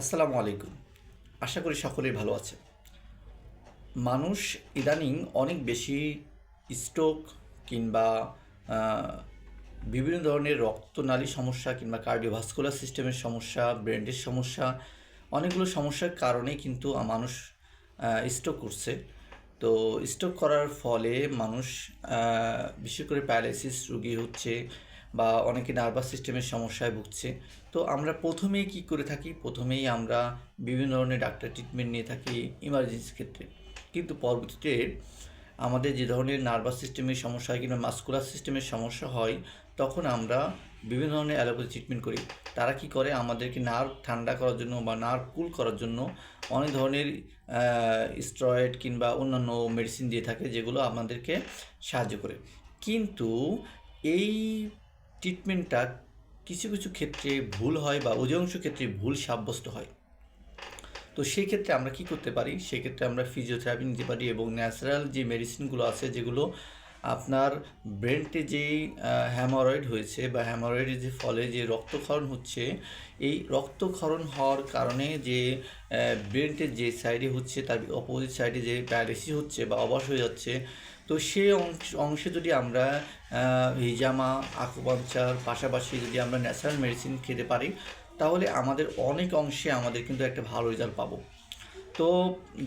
আসসালামু আলাইকুম। আশা করি সকলেই ভালো আছে মানুষ ইদানিং অনেক বেশি স্ট্রোক কিংবা বিভিন্ন ধরনের রক্তনালী সমস্যা কিংবা কার্ডিওভাস্কুলার সিস্টেমের সমস্যা, ব্রেনের সমস্যা, অনেকগুলো সমস্যার কারণে কিন্তু মানুষ স্ট্রোক করছে। তো স্ট্রোক করার ফলে মানুষ বিশেষ করে প্যারালাইসিস রোগী হচ্ছে বা অনেকে নার্ভাস সিস্টেমের সমস্যায় ভুগছে। তো আমরা প্রথমেই কি করে থাকি? প্রথমেই আমরা বিভিন্ন ধরনের ডাক্তার ট্রিটমেন্ট নিয়ে থাকি ইমার্জেন্সি ক্ষেত্রে। কিন্তু পরবর্তীতে আমাদের যে ধরনের নার্ভাস সিস্টেমের সমস্যা হয় কিংবা মাস্কুলার সিস্টেমের সমস্যা হয়, তখন আমরা বিভিন্ন ধরনের অ্যালোপ্যাথি ট্রিটমেন্ট করি। তারা কি করে? আমাদেরকে নার্ভ ঠান্ডা করার জন্য বা নার্ভ কুল করার জন্য অনেক ধরনের স্টেরয়েড কিংবা অন্যান্য মেডিসিন দিয়ে থাকে, যেগুলো আমাদেরকে সাহায্য করে। কিন্তু এই ট্রিটমেন্টটা কিছু কিছু ক্ষেত্রে ভুল হয় বা অধিকাংশ ক্ষেত্রে ভুল সাব্যস্ত হয়। তো সেই ক্ষেত্রে আমরা কি করতে পারি? সেক্ষেত্রে আমরা ফিজিওথেরাপি নিতে পারি এবং ন্যাচারাল যে মেডিসিনগুলো আছে যেগুলো আপনার ব্রেনটে যেই হ্যামারয়েড হয়েছে বা হ্যামারয়েডের যে ফলে যে রক্তক্ষরণ হচ্ছে, এই রক্তক্ষরণ হওয়ার কারণে যে ব্রেনটের যে সাইডে হচ্ছে, তার অপোজিট সাইডে যে প্যারালিসিস হচ্ছে বা অবশ হয়ে যাচ্ছে, তো অংশ, অংশে যদি আমরা হিজামা আকুপাঞ্চার পাশাপাশি যদি আমরা ন্যাচারাল মেডিসিন খেতে পারি, তাহলে আমাদের অনেক অংশে আমাদের কিন্তু একটা ভালো রেজাল্ট পাবো। তো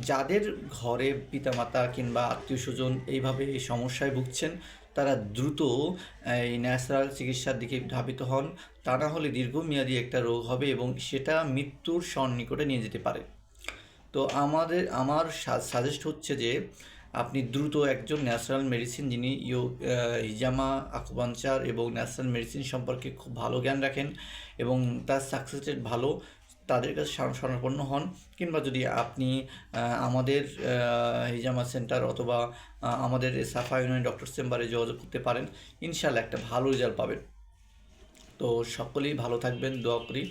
যাদের ঘরে পিতামাতা কিংবা আত্মীয় স্বজন এইভাবে এই সমস্যায় ভুগছেন, তারা দ্রুত, এই ন্যাচারাল চিকিৎসার দিকে ধাবিত হন। তা না হলে দীর্ঘমেয়াদী একটা রোগ হবে এবং সেটা মৃত্যুর সন্নিকটে নিয়ে যেতে পারে। তো আমাদের, আমার সাজেস্ট হচ্ছে যে, আপনি দ্রুত একজন ন্যাচারাল মেডিসিন যিনি ইউ হিজামা আকুপাঞ্চার এবং ন্যাচারাল মেডিসিন সম্পর্কে খুব ভালো জ্ঞান রাখেন এবং তার সাকসেস রেট ভালো তাদের কাছে স্মরণাপন্ন হন, কিংবা যদি আপনি আমাদের হিজামা সেন্টার অথবা আমাদের সাফা ইউনিয়ন ডক্টর চেম্বারে যোগাযোগ করতে পারেন ইনশাল্লাহ একটা ভালো রেজাল্ট পাবেন। তো সকলেই ভালো থাকবেন, দোয়া করি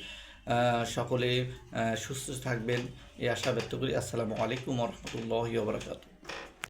সকলে সুস্থ থাকবেন, এই আশা ব্যক্ত করি। আসসালামু আলাইকুম রহমতুল্লাহ বারকাতু